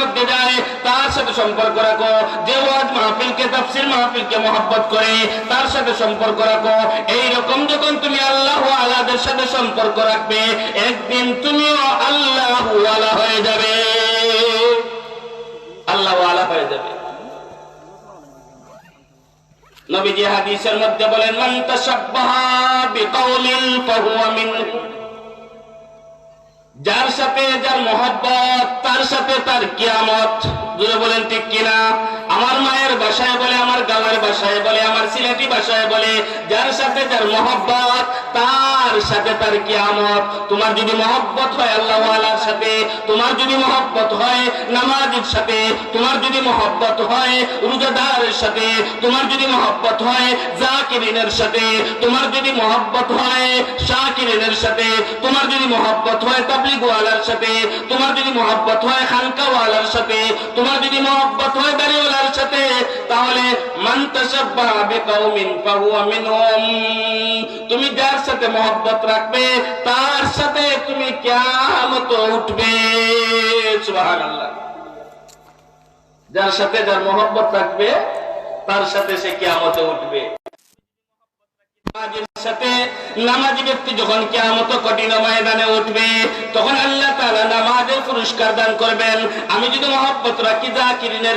মধ্যে যায়, তার সাথে সম্পর্ক রাখো। যে ওয়াজ মাহফিলকে, তাফসির মাহফিলকে মহব্বত করে, তার সাথে সম্পর্ক রাখো। এই রকম যখন তুমি আল্লাহ আলাদের সাথে সম্পর্ক রাখবে, একদিন তুমিও আল্লাহ আলা হয়ে যাবে। আল্লাহ আলা হয়ে যাবে। নবীজি হাদিসের মধ্যে বলেন, মান তাশাব্বাহা বিকাউলিন ফাহুয়া মিনহু। যার সাথে যার মহব্বত তার সাথে তার কিয়ামত। জুড়ে বলেন ঠিক কিনা? আমার মায়ের বাসায় বলে, আমার গাঁয়ের বাসায় বলে, আমার সিলেটি বাসায় বলে, যার সাথে যার মহব্বত, তার সাথে তার কিয়ামত। তোমার যদি মহব্বত হয় আল্লাহ আলার সাথে, তোমার যদি মহব্বত হয় নামাজের সাথে, তোমার যদি মহব্বত হয় রোজাদারের সাথে, তোমার যদি মহব্বত হয় জাকিরিনের সাথে, তোমার যদি মহব্বত হয় শাকিরিনের সাথে, তোমার যদি মহব্বত হয় তাবলিগওয়ালার সাথে, তোমার যদি মহব্বত হয় খানকাওয়ালার সাথে, তোমার যদি মহব্বত হয় দাড়িওয়ালার সাথে, তাহলে তুমি যার সাথে মহব্বত রাখবে, তার সাথে তুমি কেমত উঠবে। যার সাথে যার মহব্বত রাখবে, তার সাথে সে কিয়ামতে উঠবে। নামাজের আমি যদি রাখি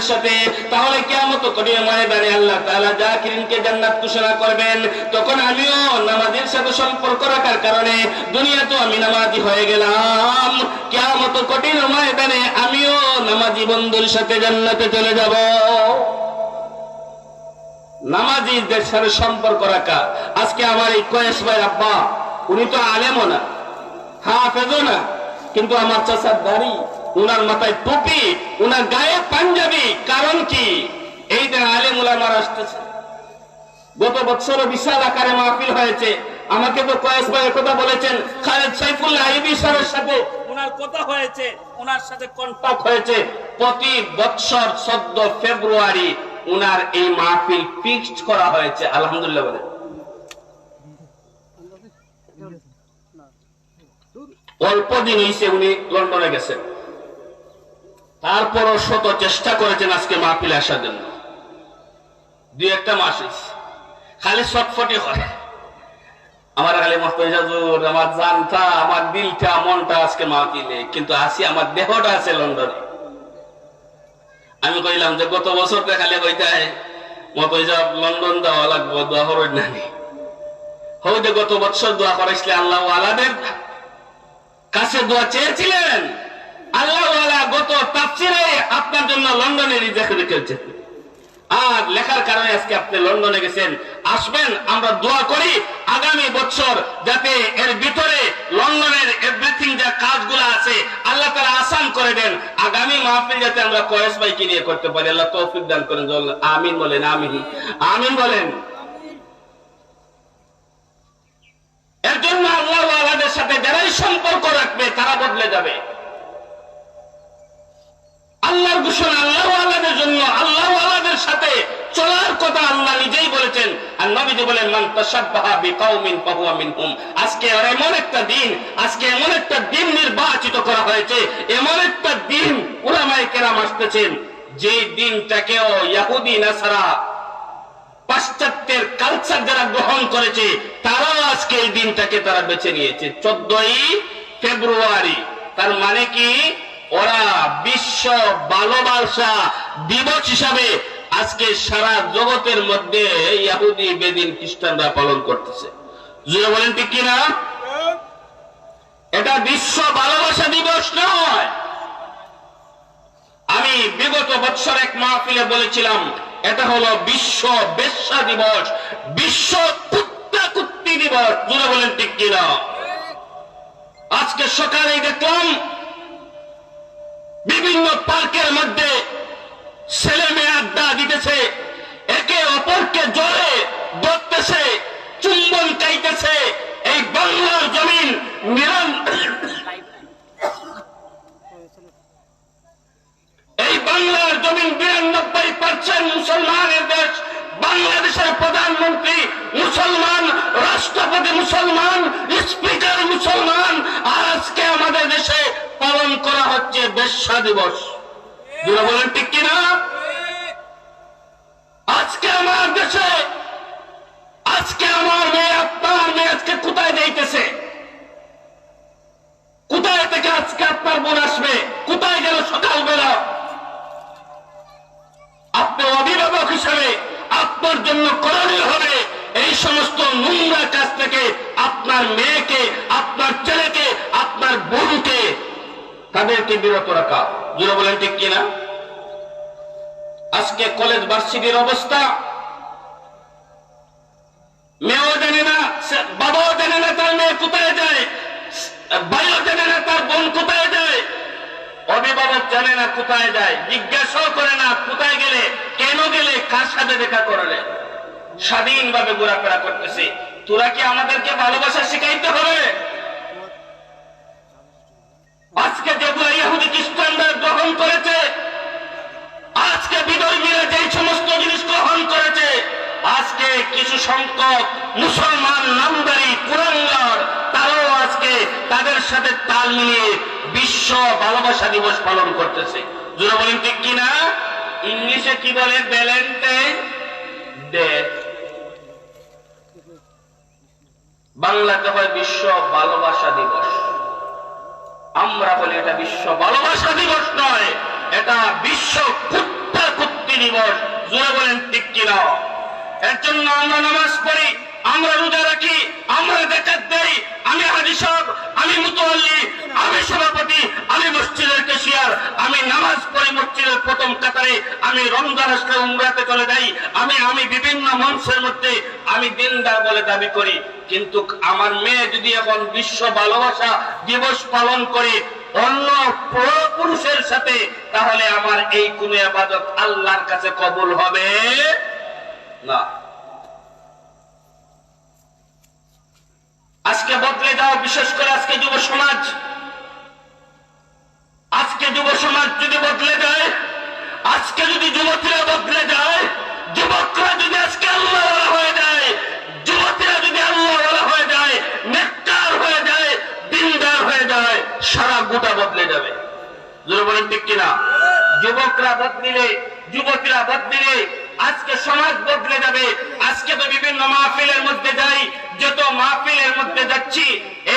সাথে, তাহলে কঠিন ময়দানে আল্লাহ জান্নাত ঘোষণা করবেন। তখন আমিও নামাজের সাথে সম্পর্ক রাখার কারণে দুনিয়াতেও আমি নামাজি হয়ে গেলাম। কিয়ামত কঠিন ময়দানে আমিও নামাজি বন্ধুর সাথে জান্নাতে চলে যাব। নামাজিদের সাথে সম্পর্ক রাখা। আজকে আমার এই কয়েস ভাই আব্বা, উনি তো আলেমও না, হাফেজও না, কিন্তু আমার চাচার দাড়ি, উনার মাথায় টুপি, উনার গায়ে পাঞ্জাবি, কারণ কি? এই যে আলেম উলামার আসতেছে। গত বছর বিশাল আকারে মাহফিল হয়েছে। আমাকে তো কয়েস ভাই কথা বলেছেন, খালেদ সাইফুল্লাহ আইবি সাহেবের সাথে ওনার কথা হয়েছে ওনার সাথে কন্টাক্ট হয়েছে। প্রতি বছর চোদ্দ ফেব্রুয়ারি উনার এই মাহফিল ফিক্সড করা হয়েছে, আলহামদুলিল্লাহ বলে অল্প দিন হয়েছে উনি লন্ডনে গেছেন। তারপরও শত চেষ্টা করেছেন আজকে মাহফিলে আসার জন্য। দুই একটা মাস হয়েছে খালি ছটফটি হয়। আমার খালি মস্ত আমার জানটা, আমার দিলটা, মনটা আজকে মাহফিলে। কিন্তু আসি, আমার দেহটা আছে লন্ডনে। আমি কইলাম যে, গত বছর খালি কইতায় মত হিসাব লন্ডন দেওয়া লাগবো, দোয়া করই নানি হই যে, গত বছর দোয়া করাইছিলে, আল্লাহ আলাদের কাছে দোয়া চেয়েছিলেন, আল্লাহ আলা গত তাফসিরে আপনার জন্য লন্ডনে দেখে রেখেছেন আর লেখার কারণে আজকে আপনি লন্ডনে গেছেন, আসবেন, আমরা দোয়া করি আগামী বছর যাতে এর ভিতরে লন্ডনের এভরিথিং যা কাজগুলো আছে, আল্লাহ তারা আসান করে দেন। আগামী মাহফিল যাতে আমরা কয়েস ভাইকে নিয়ে করতে পারি, আল্লাহ তৌফিক দান করেন আমিন বলেন, আমিন। আমিন বলেন। এর জন্য আল্লাহ আল্লাহদের সাথে যারাই সম্পর্ক রাখবে, তারা বদলে যাবে। আল্লাহ আল্লাহদের জন্য আল্লাহ আল্লাহদের সাথে চলার কথা আল্লাহ নিজেই বলেছেন, আর নবীজি বলেন, মান তাশাব্বাহা বিকাউমিন ফাহুয়া মিনহুম। আজকে আর এমন একটা দিন, আজকে এমন একটা দিন নির্বাচিত করা হয়েছে, এমন একটা দিন উলামায়ে কেরাম আসতেছেন যে দিনটাকেও ইহুদি নাসারা পাশ্চাত্যের কালচার যারা গ্রহণ করেছে, তারাও আজকে এই দিনটাকে তারা বেছে নিয়েছে। চোদ্দই ফেব্রুয়ারি, তার মানে কি? ওরা বিশ্ব ভালোবাসা দিবস হিসাবে আজকে সারা জগতের মধ্যে ইয়াহুদি, বেদিন, খ্রিস্টানরা পালন করতেছে। জুড়ে বলেন ঠিক কিনা? এটা বিশ্ব ভালোবাসা দিবস নয়। আমি বিগত বৎসর এক মাহফিলে বলেছিলাম, এটা হলো বিশ্ব বেশ্যা দিবস, বিশ্ব কুত্তা কুত্তি দিবস। জুড়ে বলেন ঠিক কিনা? আজকে সকালে দেখলাম, বিভিন্ন পার্কের মধ্যে ছেলে মেয়ে দিতেছে একে অপরকে জলে ধরতেছে, চুম্বন চাইতেছে এই বাংলার জমিন এই বাংলার জমিন বিরানব্বই পার্সেন্ট মুসলমানের দেশ। বাংলাদেশের প্রধানমন্ত্রী মুসলমান, রাষ্ট্রপতি মুসলমান, স্পিকার মুসলমান। আর আজকে আমাদের দেশে পালন করা হচ্ছে বেশ্যা দিবস। বলেন ঠিক কিনা? আজকে আমার দেশে, আজকে আমার মেয়ে, আপনার মেয়ে আজকে কোথায় যাইতেছে? কোথায় থেকে আজকে আপনার বোন আসবে? কোথায় গেল সকালবেলা? আপনি অভিভাবক হিসেবে আপনার জন্য করণীয় হবে এই সমস্ত নোংরা কাজ থেকে আপনার মেয়েকে, আপনার ছেলেকে, আপনার বোনকে তাদেরকে বিরত রাখা। জুড়ে বলেন ঠিক কিনা? আজকে কলেজ ভার্সিটির অবস্থা। মেয়েও জানে না বাবাও জানে না তার মেয়ে কোথায় যায়, ভাইও জানে না তার বোন কোথায় যায়। অভিভাবক জানে না কোথায় যায়, জিজ্ঞাসাও করে না কোথায় গেলে, কেন গেলে, কার সাথে দেখা করলে। স্বাধীনভাবে ঘোরাফেরা করতেছে। তোরা কি আমাদেরকে ভালোবাসা শিখাইতে হবে? আজকে যেগুলো ইহুদি খ্রিস্টানরা গ্রহণ করেছে আজকে বিধর্মীরা যে সমস্ত জিনিস গ্রহণ করেছে, আজকে কিছু সংখ্যক মুসলমান নামদারি কুরাঙ্গার তারাও আজকে তাদের সাথে তাল মিলিয়ে বিশ্ব ভালোবাসা দিবস পালন করতেছে। জোরে বলেন ঠিক কিনা? ইংলিশে কি বলে? Valentine Day. বাংলাতে হয় বিশ্ব ভালোবাসা দিবস। আমরা বলি এটা বিশ্ব ভালোবাসা দিবস নয়, এটা বিশ্ব কুত্তা কুত্তি দিবস। জোরে বলেন, ঠিক এর জন্য আমরা নামাজ পড়ি, আমরা রোজা রাখি, আমরা দেখাত দেই, আমি হাজি সাহেব, আমি মুতোয়াল্লি আমি সভাপতি, আমি মসজিদের কেশিয়ার, আমি নামাজ পড়ি মসজিদের প্রথম কাতারে, আমি রমজান আসলে উমরাতে চলে যাই, আমি আমি বিভিন্ন মঞ্চের মধ্যে আমি দিনদার বলে দাবি করি। কিন্তু আমার মেয়ে যদি এখন বিশ্ব ভালোবাসা দিবস পালন করে অন্য পুরুষের সাথে, তাহলে আমার এই কোন আবাদত আল্লাহর কাছে কবুল হবে? না। আজকে বদলে যাও, বিশেষ করে আজকে যুব সমাজ। আজকে যুব সমাজ যদি বদলে যায়, আজকে যদি যুবতীরা বদলে যায়, যুবকরা যদি আজকে আল্লাহ হয়ে যায় যুবতীরা যদি আল্লাহ হয়ে যায় নেককার হয়ে যায় দিনদার হয়ে যায় সারা গোটা বদলে যাবে। বলেন ঠিক কিনা? যুবকরা বদলিলে, যুবতীরা বদলিলে আজকে সমাজ বদলে যাবে। আজকে তো বিভিন্ন মাহফিলের মধ্যে যাই, যত মাহফিলের মধ্যে যাচ্ছি,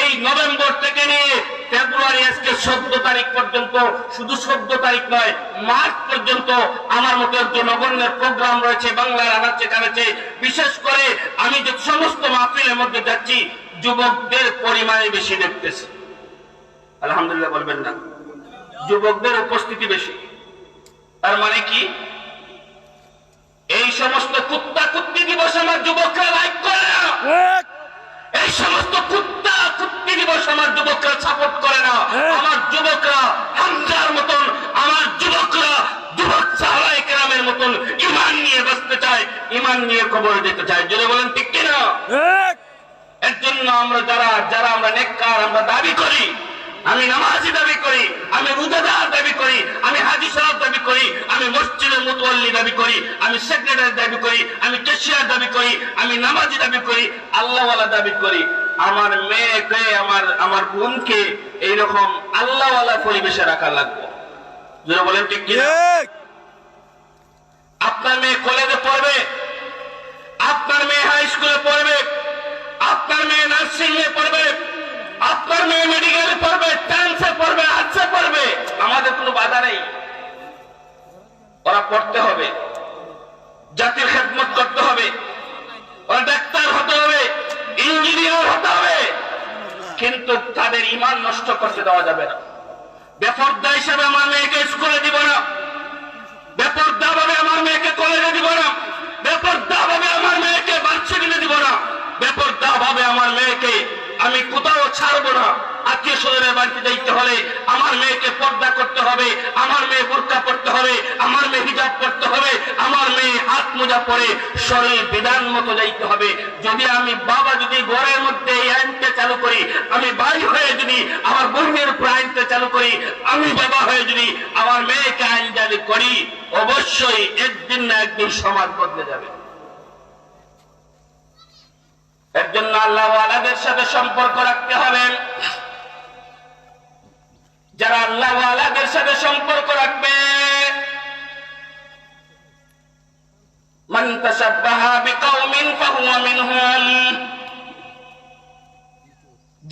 এই নভেম্বর থেকে নিয়ে ফেব্রুয়ারি আজকে চোদ্দ তারিখ পর্যন্ত, শুধু চোদ্দ তারিখ নয়, মার্চ পর্যন্ত আমার মতো একজন নগণ্যের প্রোগ্রাম রয়েছে, বাংলার আনাচে কানাচে। বিশেষ করে আমি যে সমস্ত মাহফিলের মধ্যে যাচ্ছি, যুবকদের পরিমাণে বেশি দেখতেছি। আলহামদুলিল্লাহ বলবেন না। যুবকদের উপস্থিতি বেশি। তার মানে কি? এই সমস্ত কুত্তা কুত্তি দিবস আমার যুবকরা লাইক করে না। এই সমস্ত কুত্তা কুত্তি দিবস আমার যুবকরা সাপোর্ট করে না। আমার যুবকরা হামজার মতন আমার যুবকরা যুবক সাহাবায়ে কেরামের মতন ইমান নিয়ে বাঁচতে চায় ইমান নিয়ে খবর দিতে চায়। যদি বলেন ঠিক কিনা? এর জন্য আমরা যারা যারা আমরা নেককার আমরা দাবি করি আমি নামাজি দাবি করি আমি রোজাদার দাবি করি আমি হাজি সাহেব দাবি করি আমি মসজিদের মুতওয়াল্লি দাবি করি আমি সেক্রেটারি দাবি করি আমি কেশিয়ার দাবি করি আমি নামাজি দাবি করি আল্লাহওয়ালা দাবি করি। আমার মেয়েকে আমার আমার বোনকে এইরকম আল্লাহওয়ালা পরিবেশে রাখা লাগবে। যারা বলেন ঠিক আপনার মেয়ে কলেজে পড়বে আপনার মেয়ে হাই স্কুলে পড়বে আপনার মেয়ে নার্সিং এ পড়বে আপনার মেয়ে মেডিকেলে পড়বে ডান্সে পড়বে আর্টসে পড়বে, আমাদের কোনো বাধা নেই। ওরা পড়তে হবে, জাতির খেদমত করতে হবে, ওরা ডাক্তার হতে হবে ইঞ্জিনিয়ার হতে হবে, কিন্তু তাদের ইমান নষ্ট করতে দেওয়া যাবে না। বেফর্দা হিসেবে আমার মেয়েকে স্কুলে দিব না। বেপরদা ভাবে আমার মেয়েকে কলেজে দিব না। বেপরদা ভাবে আমার মেয়েকে ভার্সিটিতে দিব না। বেপরদা ভাবে আমার মেয়েকে আমি কোথাও ছাড়বো না। আত্মীয় স্বজনের বাড়িতে যাইতে হলে আমার মেয়েকে পর্দা করতে হবে, আমার মেয়ে বোরকা পড়তে হবে, আমার মেয়ে হিজাব পড়তে হবে, আমার মেয়ে হাত মোজা পরে শরীর বিধান মতো যাইতে হবে। যদি আমি বাবা যদি ঘরের মধ্যে এই আইনটা চালু করি, আমি ভাই হয়ে যদি আমার বোনের উপর আইনটা চালু করি, আমি বাবা হয়ে যদি আমার মেয়েকে আইন জারি করি, অবশ্যই একদিন না একদিন সমাজ বদলে যাবে। এর জন্য আল্লাহ তাদের সাথে সম্পর্ক রাখতে হবে। যারা আল্লাহওয়ালাদের সাথে সম্পর্ক রাখবে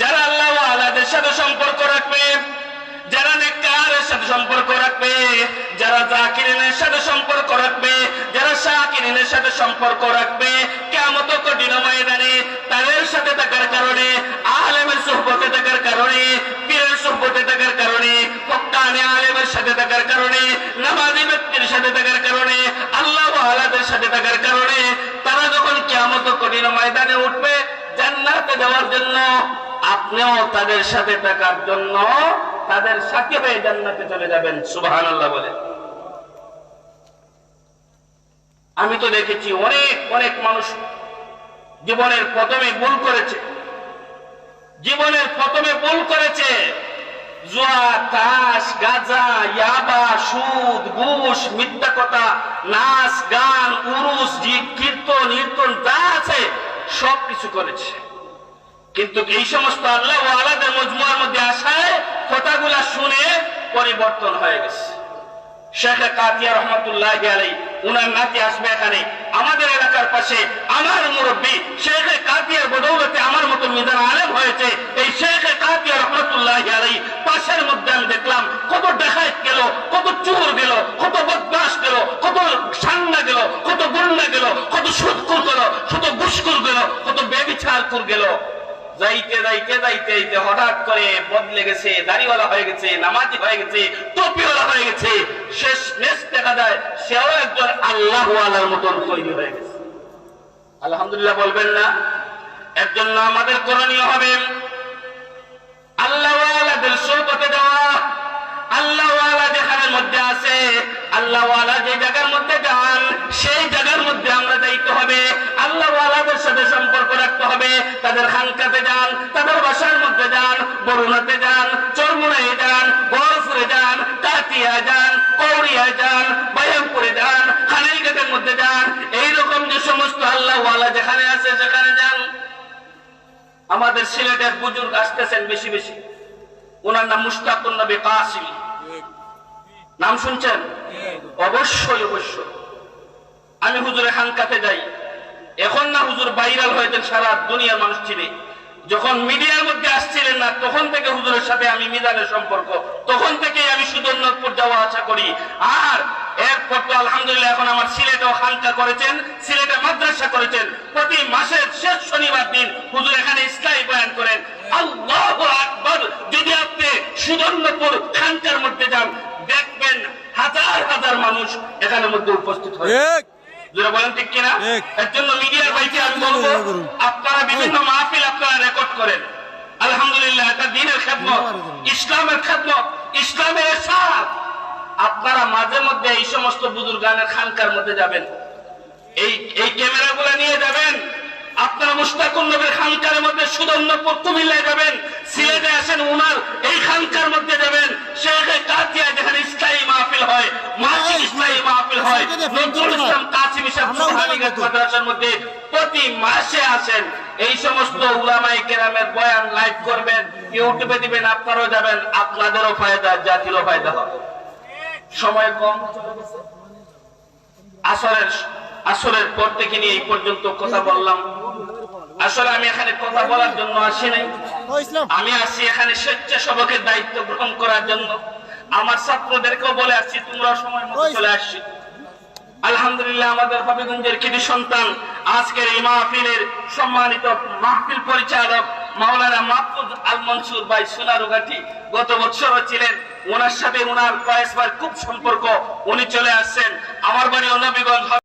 যারা আল্লাহওয়ালাদের সাথে সম্পর্ক রাখবে, যারা নেকারের সাথে সম্পর্ক রাখবে, যারা জাকিরিনের সাথে সম্পর্ক রাখবে, যারা শাকিরিনের সাথে সম্পর্ক রাখবে কেমত কঠিন ময়দানে তাদের সাথে থাকার কারণে, আলেমের সুহবতে থাকার কারণে, পীরের সুহবতে থাকার কারণে পক্কানে আলেমের সাথে থাকার কারণে, নামাজি ব্যক্তির সাথে থাকার কারণে, আল্লাহ আলাদের সাথে থাকার কারণে, তারা যখন কেমত কঠিন ময়দানে উঠবে, জান্নাতে যাওয়ার জন্য, আপনিও তাদের সাথে থাকার জন্য তাদের সাথে হয়ে জান্নাতে চলে যাবেন। সুবাহান আল্লাহ বলে। আমি তো দেখেছি অনেক অনেক মানুষ জীবনের প্রথমে ভুল করেছে। জীবনের প্রথমে ভুল করেছে। জোয়া, তাস, গাজা, ইয়াবা, সুদ, ঘুষ, মিথ্যা কথা, নাচ, গান, উরুস জি কীর্তন কীর্তন যা আছে, সব কিছু করেছে। কিন্তু এই সমস্ত আল্লাহ ও আলাদের মজমুয়ার মধ্যে আসায় কথাগুলা শুনে পরিবর্তন হয়ে গেছে। শেখ কাতিয়া রহমতুল্লাহ আলাই উনার নাতি আসবে এখানে। আমাদের এলাকার পাশে আমার মুরব্বী শেখ কাতিয়ার বদৌলতে আমার মতো মিজান আলেম হয়েছে। এই শেখ কাতিয়া রহমতুল্লাহ আলাই পাশের মধ্যে আমি দেখলাম, কত দেখায় গেল, কত চুর গেল, কত বদমাস গেল, কত সান্না গেল, কত গুন্ডা গেল, কত সুদকুর গেল, কত গুসকুর গেল, কত বেবিচারকুর গেল। যাইতে যাইতে যাইতে যাইতে হঠাৎ করে বদলে গেছে, দাড়িওয়ালা হয়ে গেছে, নামাজি হয়ে গেছে হয়ে গেছে। শেষ দেখা যায়, সেও একজন আল্লাহ আলার মতন তৈরি হয়ে গেছে। আলহামদুলিল্লাহ বলবেন না। আমাদের করণীয় আল্লাহ সৌপথে আল্লাহ আলা যেখানের মধ্যে আছে আল্লাহ আলা যে জায়গার মধ্যে যান, সেই জায়গার মধ্যে আমরা যাইতে হবে। আল্লাহ আলাদের সাথে সম্পর্ক রাখতে হবে। তাদের খানকাতে যান, তাদের বাসার মধ্যে যান, বরুণাতে যান, চরমুনায় যান বরফুরে যান কাতিয়া যান কৌরিয়া যান, বায়ামপুরে যান, খানাইঘাটের মধ্যে যান, এইরকম যে সমস্ত আল্লাহ আলা যেখানে আছে সেখানে যান। আমাদের সিলেটের বুজুর্গ আসতেছেন বেশি বেশি। ওনার নাম মুস্তাকুন নবী কাসিম। নাম শুনছেন? অবশ্যই অবশ্যই। আমি হুজুরে খানকাতে যাই। এখন না হুজুর ভাইরাল হয়েছেন সারা দুনিয়ার মানুষ চিনে। যখন মিডিয়ার মধ্যে আসছিলেন না, তখন থেকে হুজুরের সাথে আমি মিজানের সম্পর্ক, তখন থেকে আমি সুদর্ণপুর যাওয়া আশা করি। আর এরপর তো আলহামদুলিল্লাহ এখন আমার সিলেটেও খানকা করেছেন, সিলেটে মাদ্রাসা করেছেন। প্রতি মাসের শেষ শনিবার দিন হুজুর এখানে ইসলামী বয়ান করেন। আল্লাহ আকবর! যদি আপনি সুদর্ণপুর খানকার মধ্যে যান, দেখবেন হাজার হাজার মানুষ এখানের মধ্যে উপস্থিত হয় যারা বলেন ঠিক কিনা। এর জন্য মিডিয়ার ভাইকে আমি বলব আপনারা বিভিন্ন মাহফিল আপনারা রেকর্ড করেন। আলহামদুলিল্লাহ এটা দিনের খেদমত। ইসলামের খেদমত ইসলামের সাথ আপনারা মাঝে মধ্যে এই সমস্ত বুজুর্গানের খানকার মধ্যে যাবেন। এই এই ক্যামেরাগুলো নিয়ে যাবেন। আপনারা মুস্তাকুর নবীর খানকার মধ্যে সুদর্ণপুর কুমিল্লায় যাবেন। সিলেটে আসেন উনার এই খানকার মধ্যে যাবেন। শেখে কাতিয়া যেখানে ইসলামী মাহফিল হয় মাসিক ইসলামী মাহফিল হয়। নজরুল ইসলাম সুবহানিগঞ্জ মাদ্রাসার মধ্যে প্রতি মাসে আসেন। এই সমস্ত উলামাই কেরামের বয়ান লাইভ করবেন ইউটিউবে দিবেন আপনারাও যাবেন আপনাদেরও ফায়দা জাতিরও ফায়দা হবে। সময় কম। আসরের আসরের পর থেকে নিয়ে এই পর্যন্ত কথা বললাম। আসলে আমি এখানে কথা বলার জন্য আসি নাই। আমি আসছি এখানে স্বেচ্ছাসেবকের দায়িত্ব গ্রহণ করার জন্য। আমার ছাত্রদেরকেও বলে আসছি তোমরা সময় মতো চলে আসছি। আলহামদুলিল্লাহ, আমাদের হবিগঞ্জের কৃতি সন্তান, আজকের এই মাহফিলের সম্মানিত মাহফিল পরিচালক মাওলানা মাহফুজ আল মনসুর ভাই সোনারুঘাটি গত বছরও ছিলেন। ওনার সাথে ওনার কয়েকবার খুব সম্পর্ক। উনি চলে আসছেন। আমার বাড়ি নবীগঞ্জ